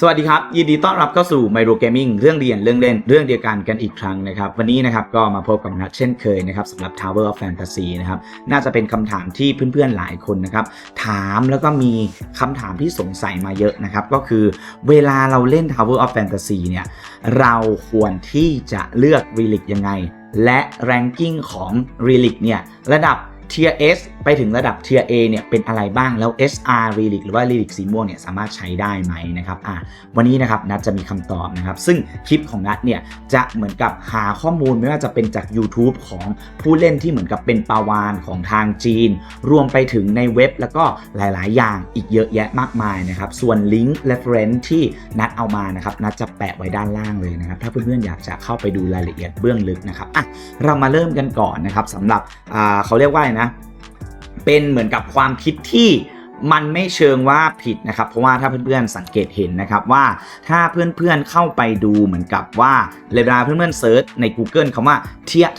สวัสดีครับ ยินดีต้อนรับเข้าสู่ m มโ r เกมมิ่งเรื่องเรียนเรื่องเล่นเรื่องเดียวกันกันอีกครั้งนะครับ วันนี้นะครับก็มาพบกับนัดเช่นเคยนะครับสำหรับ Tower of Fantasy นะครับน่าจะเป็นคำถามที่เพื่อนๆหลายคนนะครับถามแล้วก็มีคำถามที่สงสัยมาเยอะนะครับ ก็คือเวลาเราเล่น Tower of Fantasy เนี่ยเราควรที่จะเลือก Relic ยังไง และ Ranking ของ Relic เนี่ยระดับ Tier S ไปถึงระดับ Tier A เนี่ยเป็นอะไรบ้างแล้ว SR Relic หรือว่า Relic สีม่วงเนี่ยสามารถใช้ได้ไหมนะครับอะวันนี้นะครับนัดจะมีคำตอบนะครับ ซึ่งคลิปของนัดเนี่ยจะเหมือนกับหาข้อมูลไม่ว่าจะเป็นจาก YouTube ของผู้เล่นที่เหมือนกับเป็นปาวานของทางจีน รวมไปถึงในเว็บแล้วก็หลาย ๆ อย่างอีกเยอะแยะมากมายนะครับส่วนลิงก์ reference ที่นัดเอามานะครับนัดจะแปะไว้ด้านล่างเลยนะครับถ้าเพื่อน ๆ อยากจะเข้าไปดูรายละเอียดเบื้องลึกนะครับอะเรามาเริ่มกันก่อนนะครับสำหรับอ่าเขาเรียกว่าอะนะ เป็นเหมือนกับความคิดที่มันไม่เชิงว่าผิดนะครับ เพราะว่าถ้าเพื่อนๆสังเกตเห็นนะครับว่าถ้าเพื่อนๆเข้าไปดูเหมือนกับว่าเวลาเพื่อนๆเซิร์ชใน Google คำว่า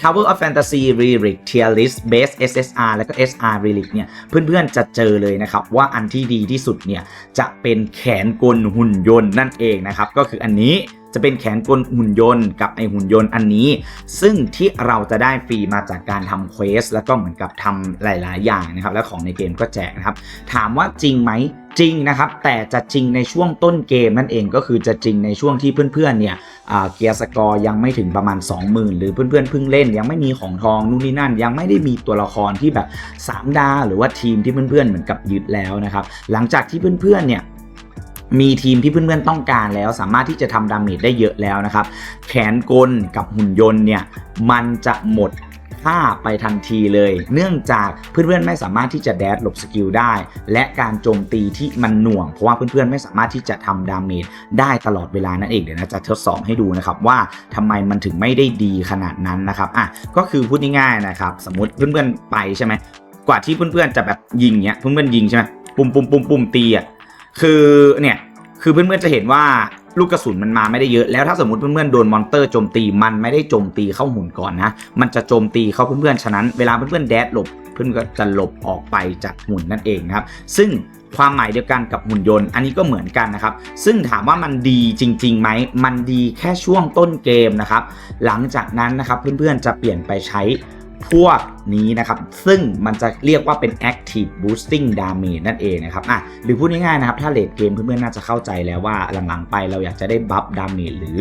Tower of Fantasy Relic Tier List Base SSR แล้วก็ SR Relic เนี่ยเพื่อนๆจะเจอเลยนะครับว่าอันที่ดีที่สุดเนี่ยจะเป็นแขนกลหุ่นยนต์นั่นเองนะครับก็คืออันนี้ จะเป็นแขนกลหุ่นยนต์กับไอหุ่นยนต์อันนี้ ซึ่งที่เราจะได้ฟรีมาจากการทำเควสแล้วก็เหมือนกับทำหลาย ๆ อย่างนะครับ แล้วของในเกมก็แจกนะครับ ถามว่าจริงไหมจริงนะครับ แต่จะจริงในช่วงต้นเกมนั่นเองก็คือจะจริงในช่วงที่เพื่อน ๆ เนี่ยเกียร์สกอร์ยังไม่ถึงประมาณ 20,000 หรือเพื่อนๆเพิ่งเล่น ยังไม่มีของทองนู่นนี่นั่น ยังไม่ได้มีตัวละครที่แบบ 3 ดาวหรือว่าทีมที่เพื่อนๆเหมือนกับยึดแล้วนะครับ หลังจากที่เพื่อนๆเนี่ย มีทีมที่เพื่อนๆต้องการแล้ว สามารถที่จะทำดาเมจได้เยอะแล้วนะครับ แขนกลกับหุ่นยนต์เนี่ยมันจะหมดค่าไปทันทีเลย เนื่องจากเพื่อนๆไม่สามารถที่จะแดดหลบสกิลได้ และการโจมตีที่มันหน่วง เพราะว่าเพื่อนๆไม่สามารถที่จะทำดาเมจได้ตลอดเวลานั่นเองเดี๋ยวนะจะทดสอบให้ดูนะครับว่าทำไมมันถึงไม่ได้ดีขนาดนั้นนะครับอะก็คือพูดง่ายๆนะครับ สมมติเพื่อนๆไปใช่ไหมกว่าที่เพื่อนๆจะแบบยิงเนี้ยเพื่อนๆยิงใช่ไหมปุ่มปุ่มปุ่มปุ่มตีอะ คือเนี่ยคือเพื่อนๆจะเห็นว่าลูกกระสุนมันมาไม่ได้เยอะแล้วถ้าสมมติเพื่อนๆโดนมอนเตอร์โจมตีมันไม่ได้โจมตีเข้าหุ่นก่อนนะ มันจะโจมตีเข้าเพื่อนๆฉะนั้นเวลาเพื่อนๆแดดหลบเพื่อนก็จะหลบออกไปจากหุ่นนั่นเองครับ ซึ่งความหมายเดียวกันกับหุ่นยนต์ อันนี้ก็เหมือนกันนะครับ ซึ่งถามว่ามันดีจริงๆไหม มันดีแค่ช่วงต้นเกมนะครับ หลังจากนั้นนะครับเพื่อนๆจะเปลี่ยนไปใช้ พวกนี้นะครับ ซึ่งมันจะเรียกว่าเป็น active boosting damage นั่นเองนะครับอะหรือพูดง่ายๆนะครับ ถ้าเลดเกมเพื่อนๆน่าจะเข้าใจแล้วว่าหลังๆไปเราอยากจะได้บัฟ damage หรือ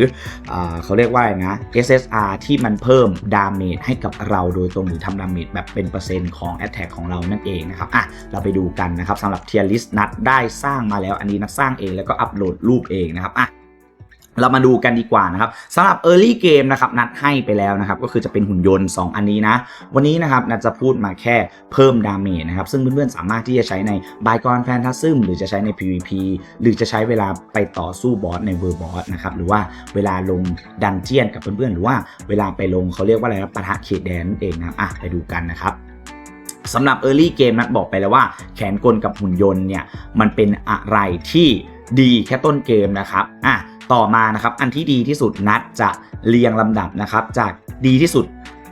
เอเขาเรียกว่าอะไรนะ SSR ที่มันเพิ่ม damage ให้กับเราโดยตรงหรือทำ damage แบบเป็นเปอร์เซ็นต์ของ attack ของเรานั่นเองนะครับอะเราไปดูกันนะครับสำหรับ tier list นัดได้สร้างมาแล้วอันนี้นัดสร้างเองแล้วก็อัปโหลดรูปเองนะครับอะ เรามาดูกันดีกว่านะครับสำหรับ Early Game นะครับนัดให้ไปแล้วนะครับ ก็คือจะเป็นหุ่นยนต์ 2 อันนี้นะ วันนี้นะครับนัดจะพูดมาแค่เพิ่มดาเมจนะครับ ซึ่งเพื่อนๆ สามารถที่จะใช้ในบายกอนแฟนตาซึมหรือจะใช้ใน PVP หรือจะใช้เวลาไปต่อสู้บอสในเวอร์บอสนะครับ หรือว่าเวลาลงดันเจียนกับเพื่อนๆ หรือว่าเวลาไปลงเขาเรียกว่าอะไรนะปะทะเขตแดนนั่นเองนะครับอะไปดูกันนะครับสำหรับ Early Game นัดบอกไปแล้วว่า แขนกลกับหุ่นยนต์เนี่ยมันเป็นอะไรที่ดีแค่ต้นเกมนะครับอะ ต่อมานะครับ อันที่ดีที่สุดนัดจะเรียงลำดับนะครับ จากดีที่สุด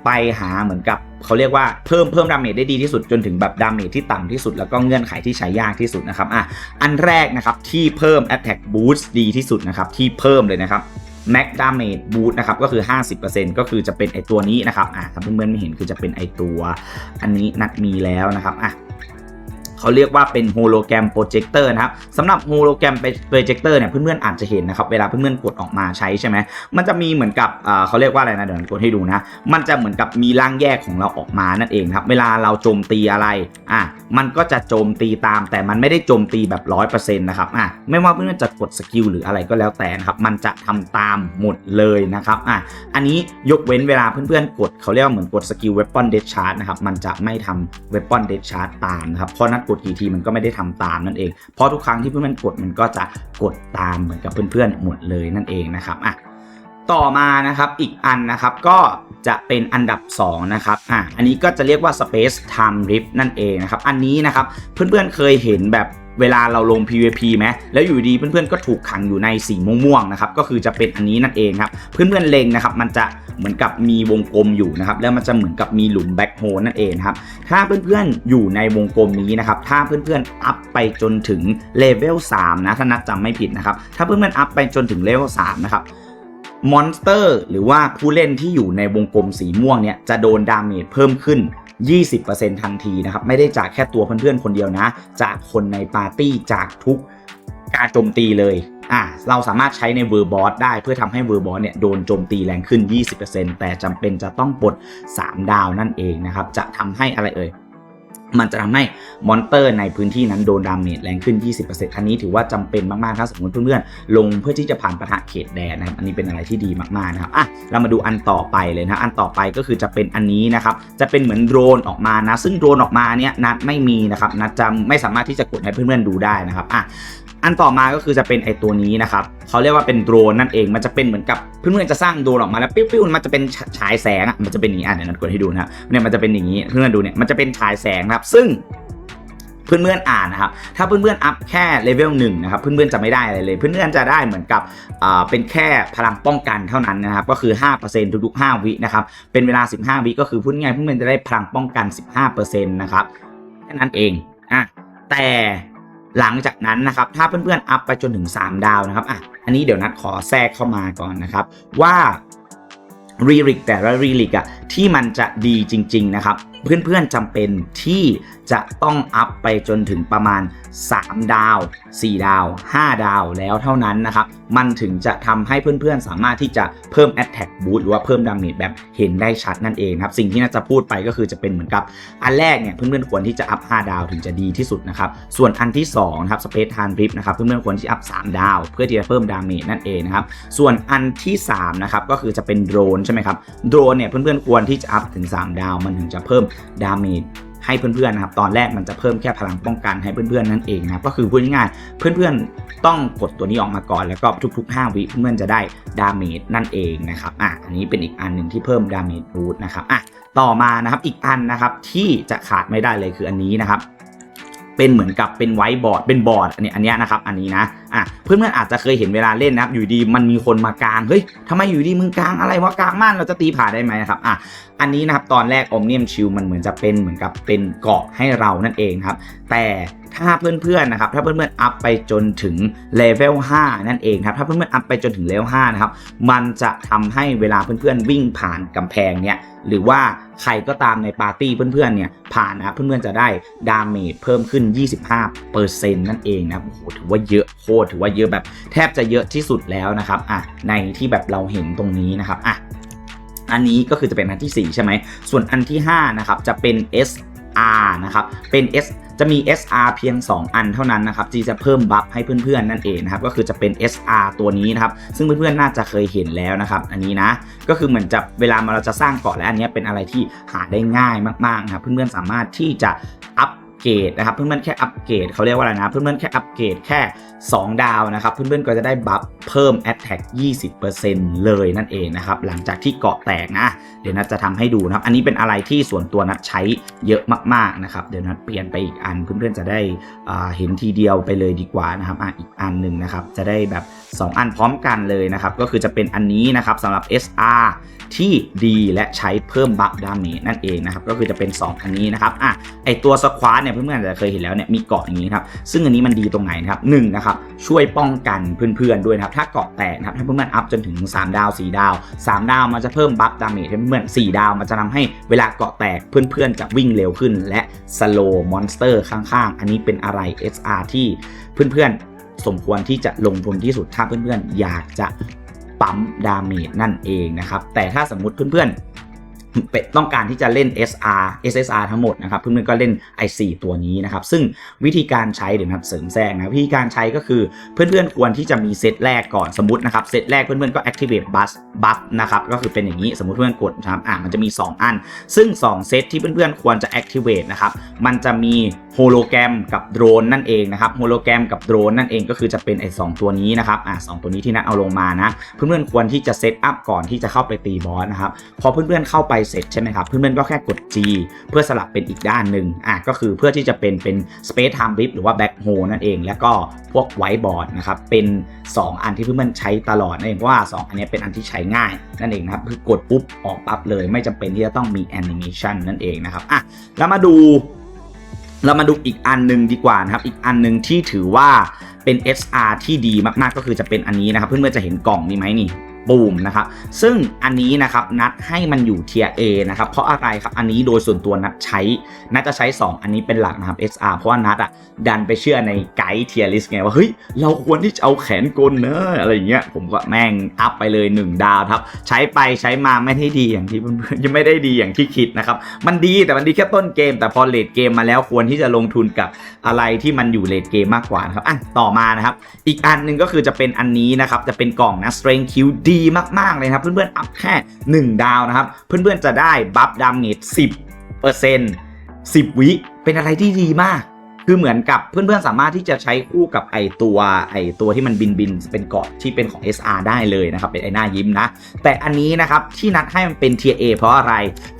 ไปหาเหมือนกับเขาเรียกว่าเพิ่มเพิ่มดาเมจได้ดีที่สุดจนถึงแบบดาเมจที่ต่ำที่สุดแล้วก็เงื่อนไขที่ใช้ยากที่สุดนะครับอะอันแรกนะครับที่เพิ่ม Attack Boost ดีที่สุดนะครับที่เพิ่มเลยนะครับ Max Damage Boost นะครับก็คือ 50%ก็คือจะเป็นไอตัวนี้นะครับอะถ้าเพื่อนๆไม่เห็นคือจะเป็นไอตัว อันนี้นัดมีแล้วนะครับอะ เขาเรียกว่าเป็นโฮโลแกรมโปรเจคเตอร์นะครับสำหรับโฮโลแกรมโปรเจคเตอร์เนี่ยเพื่อนๆอาจจะเห็นนะครับเวลาเพื่อนๆกดออกมาใช้ใช่ไหมมันจะมีเหมือนกับเขาเรียกว่าอะไรนะเดี๋ยวกดให้ดูนะ มันจะเหมือนกับมีร่างแยกของเราออกมานั่นเองครับเวลาเราโจมตีอะไรอะมันก็จะโจมตีตาม แต่มันไม่ได้โจมตีแบบร้อยเปอร์เซ็นต์นะครับอะไม่ว่าเพื่อนๆจะกดสกิลหรืออะไรก็แล้วแต่นะครับมันจะทำตามหมดเลยนะครับอะอันนี้ยกเว้นเวลาเพื่อนๆกดเขาเรียกว่าเหมือนกดสกิล weapon death charge นะครับมันจะไม่ทำ weapon death charge ตามนะครับเพราะนัดกดกี่ทีมันก็ไม่ได้ทำตามนั่นเอง เพราะทุกครั้งที่เพื่อนๆกดมันก็จะกดตามเหมือนกับเพื่อนๆหมดเลยนั่นเองนะครับอะต่อมานะครับอีกอันนะครับก็จะเป็นอันดับ 2 นะครับอะอันนี้ก็จะเรียกว่า space time rift นั่นเองนะครับ อันนี้นะครับเพื่อนๆเคยเห็นแบบ เวลาเราลง PVP ไหมแล้วอยู่ดีเพื่อนๆก็ถูกขังอยู่ในสีม่วงๆนะครับก็คือจะเป็นอันนี้นั่นเองครับเพื่อนๆเลงนะครับมันจะเหมือนกับมีวงกลมอยู่นะครับแล้วมันจะเหมือนกับมีหลุมแบ็คโฮลนั่นเองครับถ้าเพื่อนๆอยู่ในวงกลมนี้นะครับถ้าเพื่อนๆอัพไปจนถึงเลเวล3นะถ้านัดจำไม่ผิดนะครับถ้าเพื่อนๆอัพไปจนถึงเลเวล3นะครับมอนสเตอร์หรือว่าผู้เล่นที่อยู่ในวงกลมสีม่วงเนี่ยจะโดนดาเมจเพิ่มขึ้น 20%ทันทีนะครับ ไม่ได้จากแค่ตัวเพื่อนๆคนเดียวนะ จากคนในปาร์ตี้จากทุกการโจมตีเลยอะเราสามารถใช้ในเวอร์บอสได้เพื่อทำให้เวอร์บอสเนี่ยโดนโจมตีแรงขึ้น 20%แต่จำเป็นจะต้องปลด 3 ดาวนั่นเองนะครับ จะทำให้อะไรเอ่ย มันจะทำให้มอนเตอร์ในพื้นที่นั้นโดนดาเมจแรงขึ้น 20%ครั้งนี้ถือว่าจำเป็นมาก ๆ ถ้าสมมติเพื่อนๆ ลงเพื่อที่จะผ่านปะทะเขตแดนนะครับ อันนี้เป็นอะไรที่ดีมาก ๆ นะครับ อะ เรามาดูอันต่อไปเลยนะ อันต่อไปก็คือจะเป็นอันนี้นะครับ จะเป็นเหมือนโดรนออกมานะ ซึ่งโดรนออกมาเนี่ยนัดไม่มีนะครับ นัดจะไม่สามารถที่จะกดให้เพื่อนๆดูได้นะครับ อะ อันต่อมาก็คือจะเป็นไอตัวนี้นะครับเขาเรียกว่าเป็นโดรนนั่นเองมันจะเป็นเหมือนกับเพื่อนๆจะสร้างโดรนออกมาแล้วปิ้วๆมันจะเป็นฉายแสงอะมันจะเป็นอย่างนี้อะเดี๋ยวนัดกดให้ดูนะครับเนี่ยมันจะเป็นอย่างนี้เพื่อนๆดูเนี่ยมันจะเป็นฉายแสงนะครับ ซึ่งเพื่อนๆอ่านนะครับ ถ้าเพื่อนๆอัพแค่เลเวลหนึ่งนะครับ เพื่อนๆจะไม่ได้อะไรเลย เพื่อนๆจะได้เหมือนกับอ่าเป็นแค่พลังป้องกันเท่านั้นนะครับ ก็คือ 5%ทุกๆ 5 วินะครับ เป็นเวลา 15 วิก็คือพูดง่ายเพื่อนๆจะได้พลังป้องกัน 15%นะครับ แค่นั้นเอง อะ แต่ หลังจากนั้นนะครับถ้าเพื่อนๆอัพไปจนถึง 3 ดาวนะครับอะอันนี้เดี๋ยวนัดขอแทรกเข้ามาก่อนนะครับว่ารีลิกแต่ละรีลิกอะที่มันจะดีจริง ๆ นะครับ เพื่อนๆจำเป็นที่จะต้องอัพไปจนถึงประมาณ 3 ดาว 4 ดาว 5 ดาวแล้วเท่านั้นนะครับ มันถึงจะทำให้เพื่อนๆ สามารถที่จะเพิ่ม Attack Boost หรือว่าเพิ่มดาเมจแบบเห็นได้ชัดนั่นเองครับ สิ่งที่น่าจะพูดไปก็คือจะเป็นเหมือนกับ อันแรกเนี่ยเพื่อนๆควรที่จะอัพ 5 ดาวถึงจะดีที่สุดนะครับ ส่วนอันที่2นะครับ Space Time Grip นะครับเพื่อนๆควรที่อัพ 3 ดาว เพื่อที่จะเพิ่มดาเมจนั่นเองนะครับ ส่วนอันที่3นะครับก็คือจะเป็นโดรนใช่ไหมครับ โดรนเนี่ยเพื่อนๆควรที่จะอัพถึง 3 ดาว มันถึงจะเพิ่มดาเมจให้เพื่อนๆนะครับ ตอนแรกมันจะเพิ่มแค่พลังป้องกันให้เพื่อนๆนั่นเองนะครับ ก็คือพูดง่ายๆ เพื่อนๆต้องกดตัวนี้ออกมาก่อน แล้วก็ทุกๆ 5 วิเพื่อนๆจะได้ดาเมจนั่นเองนะครับ อะ อันนี้เป็นอีกอันหนึ่งที่เพิ่มดาเมจรูทนะครับ อะ ต่อมานะครับ อีกอันนะครับที่จะขาดไม่ได้เลยคืออันนี้นะครับ เป็นเหมือนกับเป็นไวท์บอร์ดเป็นบอร์ดอันนี้อันนี้นะครับอันนี้นะอะเพื่อนๆอาจจะเคยเห็นเวลาเล่นนะครับอยู่ดีมันมีคนมากลางเฮ้ยทำไมอยู่ดีมึงกลางอะไรวะกลางม่านเราจะตีผ่านได้ไหมครับอะ อันนี้นะครับตอนแรกอมเนียมชิลมันเหมือนจะเป็นเหมือนกับเป็นเกาะให้เรานั่นเองครับ แต่ถ้าเพื่อนๆนะครับถ้าเพื่อนๆอัพไปจนถึงเลเวล5นั่นเองครับถ้าเพื่อนๆอัพไปจนถึงเลเวล5นะครับมันจะทำให้เวลาเพื่อนๆวิ่งผ่านกำแพงเนี่ยหรือว่าใครก็ตามในปาร์ตี้เพื่อนๆเนี่ยผ่านนะเพื่อนๆจะได้ดาเมจเพิ่มขึ้น 25%นั่นเองนะครับโอ้โหถือว่าเยอะโคตรถือว่าเยอะแบบแทบจะเยอะที่สุดแล้วนะครับอะในที่แบบเราเห็นตรงนี้นะครับอะ อันนี้ก็คือจะเป็นอันที่ 4 ใช่ไหม ส่วนอันที่ 5 นะครับ จะเป็น SR นะครับ เป็น S จะมี SR เพียง 2 อันเท่านั้นนะครับที่จะเพิ่มบัฟให้เพื่อนๆ นั่นเองนะครับ ก็คือจะเป็น SR ตัวนี้นะครับ ซึ่งเพื่อนๆ น่าจะเคยเห็นแล้วนะครับ อันนี้นะ ก็คือเหมือนจะเวลาเราจะสร้างเกาะและอันนี้เป็นอะไรที่หาได้ง่ายมากๆนะครับ เพื่อนๆ สามารถที่จะอัพเกรดนะครับ เพื่อนๆ แค่อัปเกรดเขาเรียกว่าอะไรนะ เพื่อนๆ แค่อัปเกรดแค่2 ดาวนะครับ เพื่อนๆก็จะได้บัฟเพิ่ม Attack 20%เลยนั่นเองนะครับ หลังจากที่เกาะแตกนะ เดี๋ยวนัดจะทำให้ดูนะครับ อันนี้เป็นอะไรที่ส่วนตัวนัดใช้เยอะมากๆนะครับ เดี๋ยวนัดเปลี่ยนไปอีกอัน เพื่อนๆจะได้เห็นทีเดียวไปเลยดีกว่านะครับอะอีกอันหนึ่งนะครับ จะได้แบบ 2 อันพร้อมกันเลยนะครับ ก็คือจะเป็นอันนี้นะครับสำหรับ SR ที่ดีและใช้เพิ่มบัฟดาเมจนั่นเองนะครับ ก็คือจะเป็น 2 อันนี้นะครับ อะ ไอตัวสควอตเนี่ยเพื่อนๆอาจจะเคยเห็นแล้วเนี่ย มีเกาะอย่างนี้ครับ ซึ่งอันนี้มันดีตรงไหนครับหนึ่งนะครับช่วยป้องกันเพื่อนๆด้วยนะครับถ้าเกาะแตกนะครับถ้าเพื่อนๆอัพจนถึง 3 ดาว 4 ดาว 3 ดาวมันจะเพิ่มบัฟดาเมจให้เพื่อนๆ4ดาวมันจะทำให้เวลาเกาะแตกเพื่อนๆจะวิ่งเร็วขึ้น และสโลว์มอนสเตอร์ข้างๆ อันนี้เป็นอะไร SR ที่เพื่อนๆสมควรที่จะลงทุนที่สุดถ้าเพื่อนๆอยากจะปั๊มดาเมจนั่นเองนะครับแต่ถ้าสมมุติเพื่อนๆเป็น ต้องการที่จะเล่น SR SSR ทั้งหมดนะครับเพื่อนๆก็เล่น i4 ตัวนี้นะครับ ซึ่งวิธีการใช้เดี๋ยวนะครับเสริมแทรกนะวิธีการใช้ก็คือเพื่อนๆควรที่จะมีเซตแรกก่อนสมมตินะครับเซตแรกเพื่อนๆก็ activate bus buff นะครับก็คือเป็นอย่างนี้สมมติเพื่อนกดนะครับอะมันจะมี 2 อัน ซึ่ง 2 เซตที่เพื่อนๆควรจะ activate นะครับมันจะมีโฮโลแกรมกับโดรนนั่นเองนะครับโฮโลแกรมกับโดรนนั่นเองก็คือจะเป็นไอ้สตัวนี้นะครับอะสตัวนี้ที่นัดเอาลงมานะเพื่อนๆควรที่จะเซตอัพก่อนที่จะเข้าไปตีบอสนะครับพอเพื่อนๆเข้าไปเสร็จใช่ไหมครับ เพื่อนๆก็แค่กด G เพื่อสลับเป็นอีกด้านหนึ่งอะก็คือเพื่อที่จะเป็นเป็น Space Time Rift หรือว่า Black Hole นั่นเอง แล้วก็พวก Whiteboard นะครับเป็น 2 อันที่เพื่อนๆใช้ตลอดนั่นเองเพราะว่า 2 อันนี้เป็นอันที่ใช้ง่ายนั่นเองนะครับคือกดปุ๊บออกปั๊บเลยไม่จำเป็นที่จะต้องมีแอนิเมชันนั่นเองนะครับอะแล้วมาดูเรามาดูอีกอันหนึ่งดีกว่านะครับ อีกอันหนึ่งที่ถือว่าเป็น SR ที่ดีมากๆก็คือจะเป็นอันนี้นะครับ เพื่อนๆจะเห็นกล่องนี้ไหมนี่ บูมนะครับซึ่งอันนี้นะครับนัดให้มันอยู่เทียร์ A นะครับเพราะอะไรครับอันนี้โดยส่วนตัวนัดใช้นัดจะใช้ 2 อันนี้เป็นหลักนะครับ SR เพราะว่านัดอะดันไปเชื่อในไกด์เทียร์ลิสไงว่าเฮ้ยเราควรที่จะเอาแขนกลเนอะอะไรอย่างเงี้ยผมก็แม่งอัพไปเลย 1 ดาวครับใช้ไปใช้มาไม่ได้ดีอย่างที่เพื่อนๆยังไม่ได้ดีอย่างที่คิดนะครับมันดีแต่มันดีแค่ต้นเกม แต่พอเลดเกมมาแล้วควรที่จะลงทุนกับอะไรที่มันอยู่เลดเกมมากกว่านะครับอะต่อมานะครับอีกอันหนึ่งก็คือจะเป็นอันนี้นะครับจะเป็นกล่องนะ strength Q ดีมากๆเลยครับ เพื่อนๆอัพแค่ 1 ดาวนะครับ เพื่อนๆจะได้บัฟดาเมจ10เปอร์เซ็นต์10 วิเป็นอะไรที่ดีมากคือเหมือนกับเพื่อนๆสามารถที่จะใช้คู่กับไอตัวไอตัวที่มันบินบินเป็นเกาะที่เป็นของ SR ได้เลยนะครับ เป็นไอหน้ายิ้มนะ แต่อันนี้นะครับที่นัดให้มันเป็น tier A เพราะอะไร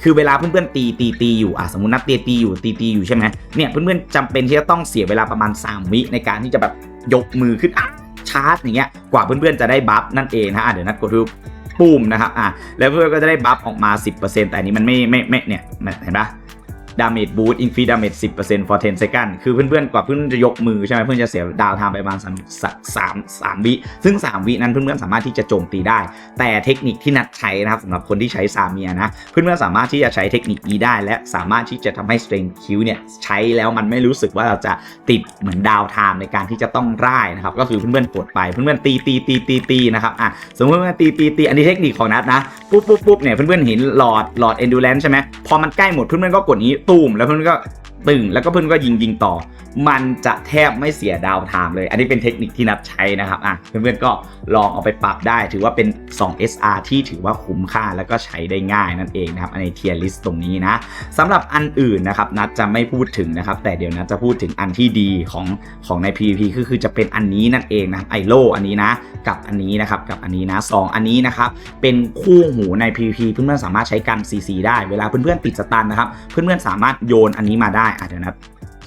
คือเวลาเพื่อนๆตีตีตีอยู่อะสมมตินัดตีตีอยู่ตีตีอยู่ใช่ไหมเนี่ยเพื่อนๆจำเป็นที่จะต้องเสียเวลาประมาณ 3 วิในการที่จะแบบยกมือขึ้นอะาร์จอย่างเงี้ยกว่าเพื่อนๆจะได้บัฟนั่นเองนะะเดี๋ยวนัดกดดูปุ่มนะครับอะแล้วเพื่อนก็จะได้บัฟออกมา 10%แต่อันนี้มันไม่ไม่ไม่เนี่ยเห็นปะ ดาเมจบูสต์อินฟิดาเมจ10% for 10 second คือเพื่อนๆกว่าเพื่อนจะยกมือใช่ไหมเพื่อนจะเสียดาวไทม์ไปประมาณ3 3 3วิ ซึ่ง3วินั้นเพื่อนๆสามารถที่จะโจมตีได้ แต่เทคนิคที่นัดใช้นะครับสำหรับคนที่ใช้ซาเมียนะเพื่อนๆสามารถที่จะใช้เทคนิคนี้ได้ และสามารถที่จะทำให้ strength Q เนี่ยใช้แล้วมันไม่รู้สึกว่าเราจะติดเหมือนดาวไทม์ในการที่จะต้องร่ายนะครับก็คือเพื่อนๆกดไปเพื่อนๆตีตีตีตีตีนะครับอะสมมติว่าตีตีตีอันนี้เทคนิคของนัดนะปุ๊บปุ๊บปุ๊บเนี่ยเพื่อนๆเห็นหลอดหลอด endurance ใช่ไหมพอมันใกล้หมดเพื่อนๆก็กดนี้ตูมแล้วเพื่อนก็ ตึงแล้วก็เพื่อนก็ยิงยิงต่อ มันจะแทบไม่เสียดาวไทม์เลย อันนี้เป็นเทคนิคที่นับใช้นะครับอะเพื่อนๆก็ลองเอาไปปรับได้ ถือว่าเป็น 2 SR ที่ถือว่าคุ้มค่าแล้วก็ใช้ได้ง่ายนั่นเองนะครับในเทียร์ลิสต์ตรงนี้นะสำหรับอันอื่นนะครับนัดจะไม่พูดถึงนะครับแต่เดี๋ยวนัดจะพูดถึงอันที่ดีของของใน PVP คือคือจะเป็นอันนี้นั่นเองนะไอโลอันนี้นะกับอันนี้นะครับกับอันนี้นะสองอันนี้นะครับเป็นคู่หูใน PVP เพื่อนๆสามารถใช้กัน CC ได้เวลาเพื่อนๆติดสตันนะครับเพื่อนๆสามารถโยนอันนี้มาได้เดี๋ยวนะ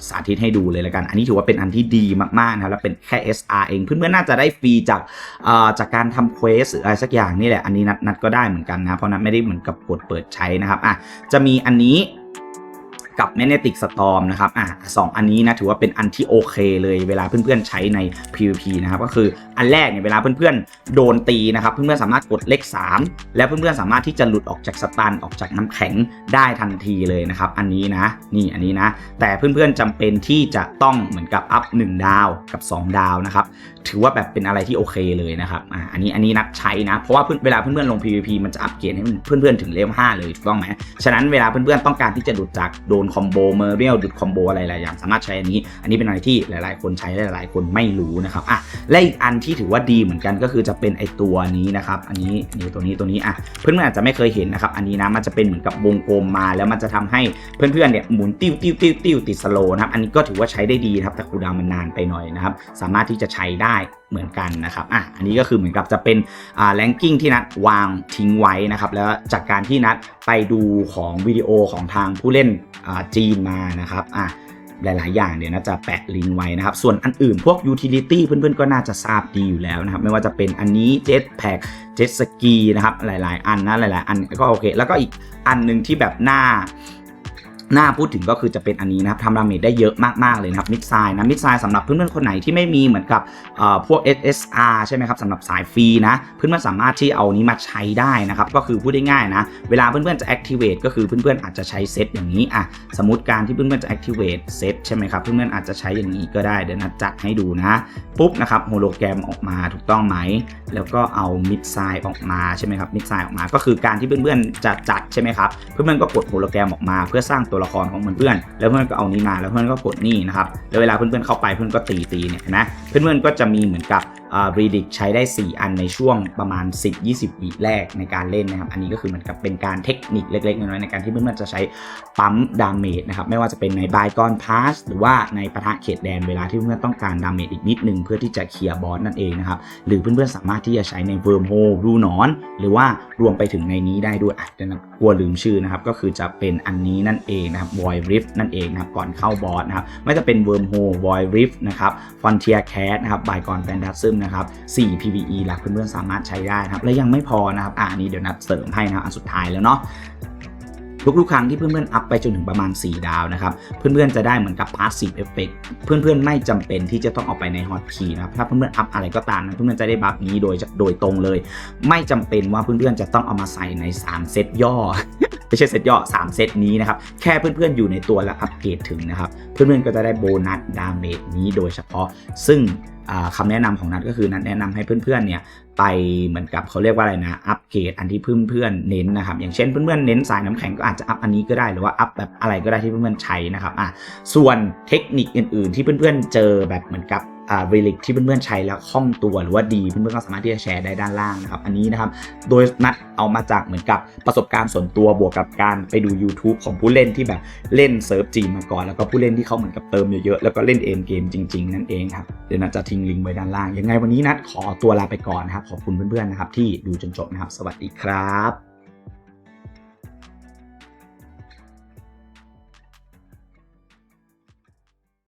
สาธิตให้ดูเลยแล้วกัน อันนี้ถือว่าเป็นอันที่ดีมากๆนะครับแล้วเป็นแค่ SR เอง เพื่อนๆน่าจะได้ฟรีจากจากการทำเควสหรืออะไรสักอย่างนี่แหละ อันนี้นัดนัดก็ได้เหมือนกันนะ เพราะนัดไม่ได้เหมือนกับกดเปิดใช้นะครับ อะ จะมีอันนี้ กับ Magnetic Storm นะครับอะสองอันนี้นะถือว่าเป็นอันที่โอเคเลยเวลาเพื่อนๆใช้ใน PVP นะครับก็คืออันแรกเนี่ยเวลาเพื่อนๆโดนตีนะครับเพื่อนๆสามารถกดเลข 3 แล้วเพื่อนๆสามารถที่จะหลุดออกจากสตันออกจากน้ำแข็งได้ทันทีเลยนะครับอันนี้นะนี่อันนี้นะแต่เพื่อนๆจำเป็นที่จะต้องเหมือนกับอัพ1ดาวกับ 2 ดาวนะครับถือว่าแบบเป็นอะไรที่โอเคเลยนะครับอะอันนี้อันนี้นัดใช้นะ เพราะว่าเพื่อนเวลาเพื่อนๆลง PVP มันจะอัปเกรดให้เพื่อนๆถึงเลเวล5เลยถูกต้องไหมฉะนั้นเวลาเพื่อนๆต้องการที่จะดุดจากโดนคอมโบเมอร์เรียลดุดคอมโบอะไรหลายอย่างสามารถใช้อันนี้ อันนี้เป็นอะไรที่หลายๆ คนใช้และหลายๆคนไม่รู้นะครับอะและอีกอันที่ถือว่าดีเหมือนกันก็คือจะเป็นไอตัวนี้นะครับอันนี้นี่ตัวนี้ตัวนี้อะเพื่อนๆอาจจะไม่เคยเห็นนะครับอันนี้นะมันจะเป็นเหมือนกับวงกลมมาแล้วมันจะทำให้เพื่อนๆเนี่ยหมุนติ้วติ้วติ้วติ้วติดสโลนะครับอันนี้ก็ถือว่าใช้ได้ดีนะครับแต่คูดาวมันนานไปหน่อยนะครับสามารถที่จะใช้ได้เหมือนกันนะครับอะอันนี้ก็คือเหมือนกับจะเป็นอ่าแรงกิ้งที่นัดวางทิ้งไว้นะครับแล้วจากการที่นัดไปดูของวิดีโอของทางผู้เล่นอ่าจีนมานะครับอะหลาย ๆ อย่างเดี๋ยวนะจะแปะลิงก์ไว้นะครับ ส่วนอันอื่นพวก utility เพื่อน ๆ ก็น่าจะทราบดีอยู่แล้วนะครับ ไม่ว่าจะเป็นอันนี้ jetpack jet ski นะครับ หลาย ๆ อันนะ หลาย ๆ อันก็โอเค แล้วก็อีกอันหนึ่งที่แบบหน้า น่าพูดถึงก็คือจะเป็นอันนี้นะครับทำดาเมจได้เยอะมาก ๆ เลยนะครับมิดไซน์นะมิดไซน์สำหรับเพื่อนๆคนไหนที่ไม่มีเหมือนกับเอ่อพวก SSR ใช่ไหมครับสำหรับสายฟรีนะ เพื่อนๆสามารถที่เอานี้มาใช้ได้นะครับ ก็คือพูดได้ง่ายนะ เวลาเพื่อนๆจะ activate ก็คือเพื่อนๆอาจจะใช้เซตอย่างนี้อะสมมติการที่เพื่อนๆจะ activate เซตใช่ไหมครับเพื่อนๆอาจจะใช้อย่างนี้ก็ได้เดี๋ยวนัดจัดให้ดูนะ ปุ๊บนะครับโฮโลแกรมออกมาถูกต้องไหมแล้วก็เอามิดไซน์ออกมาใช่ไหมครับมิดไซน์ออกมา ก็คือการที่เพื่อนๆจะจัดใช่ไหมครับเพื่อนๆก็กดโฮโลแกรมออกมาเพื่อสร้างตัวละครของเพื่อนๆแล้วเพื่อนก็เอานี้มาแล้วเพื่อนก็กดนี่นะครับแล้วเวลาเพื่อนๆเข้าไปเพื่อนก็ตีตีเนี่ยนะเพื่อนๆก็จะมีเหมือนกับ รีดิกใช้ได้ 4 อันในช่วงประมาณ 10-20 วิแรกในการเล่นนะครับ อันนี้ก็คือเหมือนกับเป็นการเทคนิคเล็กๆ น้อยๆในการที่เพื่อนๆจะใช้ปั๊มดาเมจนะครับ ไม่ว่าจะเป็นในบายกอนพาสหรือว่าในปะทะเขตแดนเวลาที่เพื่อนๆต้องการดาเมจอีกนิดนึงเพื่อที่จะเคลียร์บอสนั่นเองนะครับ หรือเพื่อนๆสามารถที่จะใช้ในเวิร์มโฮรูนอน หรือว่ารวมไปถึงในนี้ได้ด้วยอะเดี๋ยวนะกลัวลืมชื่อนะครับ ก็คือจะเป็นอันนี้นั่นเองนะครับ Void Rift นั่นเองนะครับก่อนเข้าบอสนะครับไม่ว่าจะเป็น Wormhole Void Rift นะครับ Frontier Cat นะครับ Bygone Phantasm นะครับ 4 PVE หลักเพื่อนๆสามารถใช้ได้นะครับและยังไม่พอนะครับอ่านี้เดี๋ยวนัดเสริมให้นะครับอันสุดท้ายแล้วเนาะทุกๆครั้งที่เพื่อนๆ อัพไปจนถึงประมาณ 4 ดาวนะครับ เพื่อนๆ จะได้เหมือนกับ passive effect เพื่อนๆ ไม่จำเป็นที่จะต้องเอาไปใน hot key นะครับ ถ้าเพื่อนๆ อัพอะไรก็ตามนะเพื่อนๆ จะได้บัฟนี้โดยโดยตรงเลย ไม่จำเป็นว่าเพื่อนๆ จะต้องเอามาใส่ใน 3 เซตย่อ ไม่ใช่เซตย่อ3 เซตนี้นะครับ แค่เพื่อนๆอยู่ในตัวและอัปเกรดถึงนะครับ เพื่อนๆก็จะได้โบนัสดาเมจนี้โดยเฉพาะ ซึ่งอ่าคำแนะนำของนัทก็คือนัทแนะนำให้เพื่อนๆเนี่ยไปเหมือนกับเขาเรียกว่าอะไรนะอัปเกรดอันที่เพื่อนๆเน้นนะครับ อย่างเช่นเพื่อนๆเน้นสายน้ำแข็งก็อาจจะอัพอันนี้ก็ได้หรือว่าอัพแบบอะไรก็ได้ที่เพื่อนๆใช้นะครับอะส่วนเทคนิคอื่นๆ ที่เพื่อนๆเจอแบบเหมือนกับ อ่า relic ที่เพื่อนๆใช้แล้วคล่องตัวหรือว่าดีเพื่อนๆก็สามารถที่จะแชร์ได้ด้านล่างนะครับอันนี้นะครับโดยนัดเอามาจากเหมือนกับประสบการณ์ส่วนตัวบวกกับการไปดู YouTube ของผู้เล่นที่แบบเล่นเซิร์ฟจีนมาก่อน แล้วก็ผู้เล่นที่เขาเหมือนกับเติมเยอะๆแล้วก็เล่นเอ็นเกมจริง ๆ นั่นเองครับเดี๋ยวนัดจะทิ้งลิงก์ไว้ด้านล่างยังไงวันนี้นัดขอตัวลาไปก่อนนะครับขอบคุณเพื่อนๆนะครับที่ดูจนจบนะครับ สวัสดีครับ